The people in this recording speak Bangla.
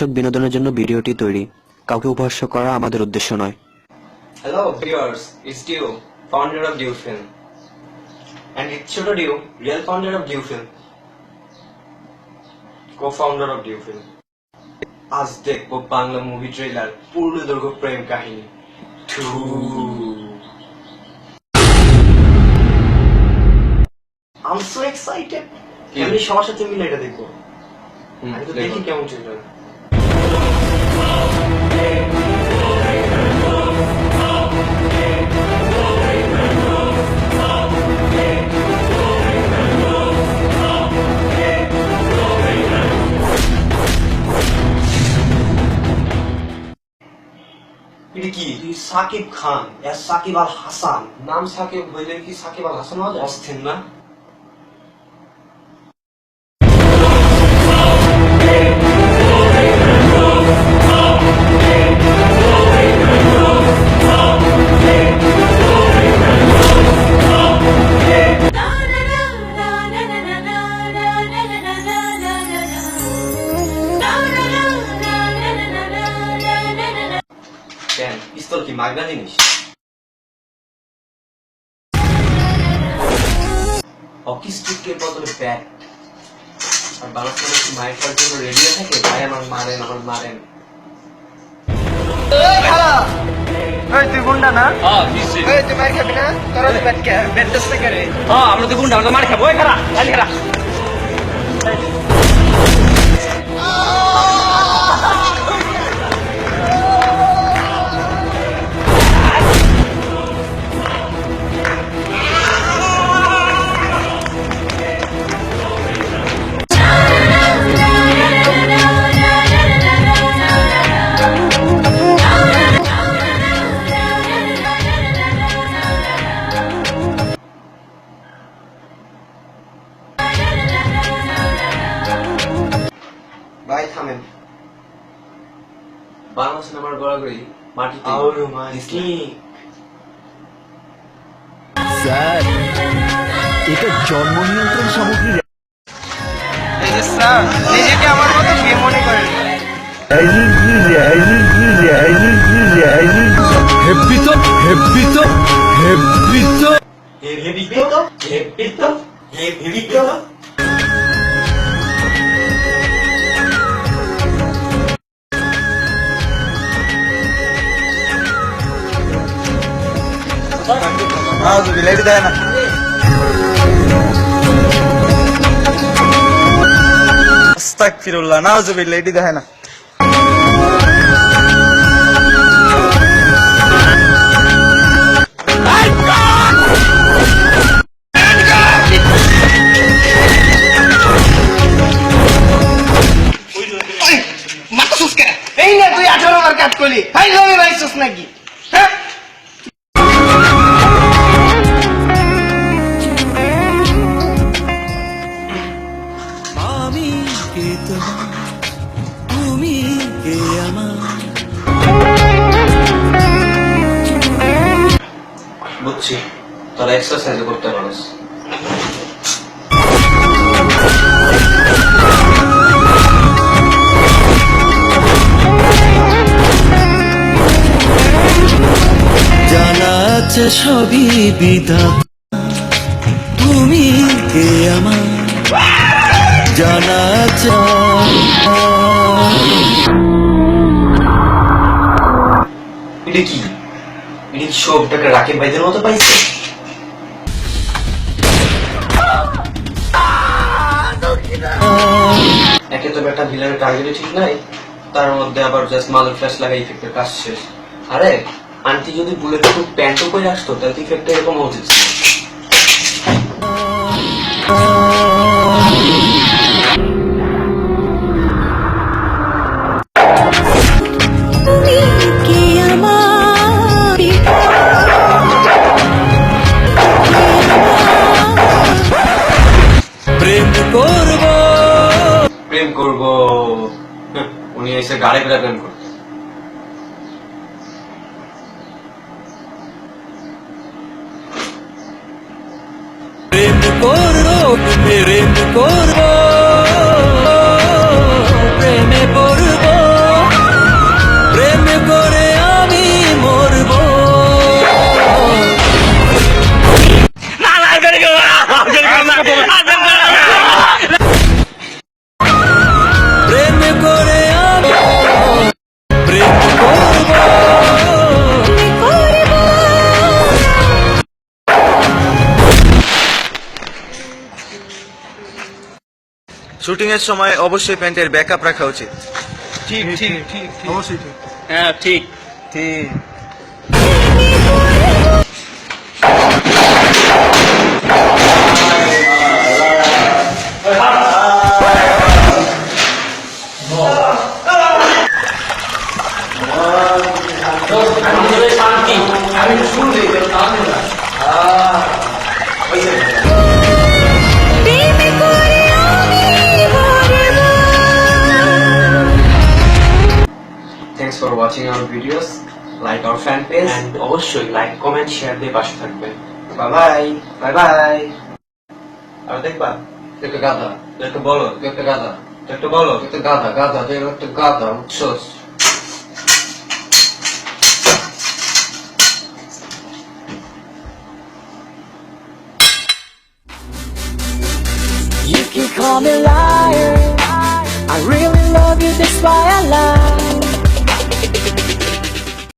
ইচ্ছুক বিনোদনের জন্য ভিডিওটি তৈরি। কাউকে উপহাস্য করা আমাদের উদ্দেশ্য নয়। Hello viewers it's you founder of Dew film and it's should Dew real founder of Dew film co-founder of Dew film আজ দেখব বাংলা মুভি ট্রেলার পূর্ণ দৈর্ঘ্য প্রেম কাহিনী। Too I am so excited আমি সবার সাথে মিলে এটা দেখব। আমি তো দেখি। কেমন ট্রেলার কি? সাকিব খান সাকিব আল হাসান। নাম সাকিব হইলে কি সাকিব আল হাসান অস্থির না? পিস্তল কি মাগনা জিনিস? হকি স্টিকের বদলে ব্যাট। আর বাংলা কি মায়ের খাওয়ার জন্য রেডি থাকে ভাই আমার মারেন আমার মারেন। এই তুই গুন্ডা না? তুই মার খাবি না? তোরা ব্যাট কে ব্যাট দস্তে করে আমরা তো গুন্ডা আমরা মার খাব। ওই খারা বাংলা সিনেমার গড়াগড়ি মাটিতে স্যার এটা জন্ম নিয়ন্ত্রণ সামগ্রী স্যার নিজেকে আমার মতো কে মনে করেন হেব্বি তো হেব্বি তো হেব্বি তো। এটা দেয় না আস্তাগফিরুল্লাহ, নাউজুবিল্লাহ, এটি দেয় না। এই না, তুই আঠারো বার কাট করলি। জমি পাইছিস নাকি? হ্যাঁ? তুমি কে আমার? বুঝছি। তোরা এক্সারসাইজ করতে পারস আছে সবই বিধা তুমি কে আমার? জানা আছে এটা কি? এটা কি সবটাকে রাকিব ভাইদের মতো পাইছে? একে তো একটা ভিলেনের টার্গেটই ঠিক নাই, তার মধ্যে আবার জাস্ট মাদক ফ্ল্যাশ লাগাই ইফেক্টের কাজ শেষ। আরে আন্টি যদি বুলেট প্রুফ প্যান্টও করে আসতো, তাহলে ইফেক্টটা এরকম হওয়া প্রেম করব। উনি এসে গাড়ি করে প্রেম করতে প্রেম করব প্রেম করব শুটিং এর সময় অবশ্যই প্যান্টের ব্যাকআপ রাখা উচিত। ঠিক ঠিক ঠিক অবশ্যই ঠিক। হ্যাঁ ঠিক। ঠিক। আমি শুনলি প্রেম watching our videos like our fan page And অবশ্যই লাইক কমেন্ট শেয়ার দিয়ে পাশে থাকবেন। বাই বাই বাই বাই আর দেখবা একটা গাধা তুই একটা বলো। তুই একটা গাধা তুই একটা বলো একটা গাধা গাধা তুই একটা গাধা বুঝছস You can call me liar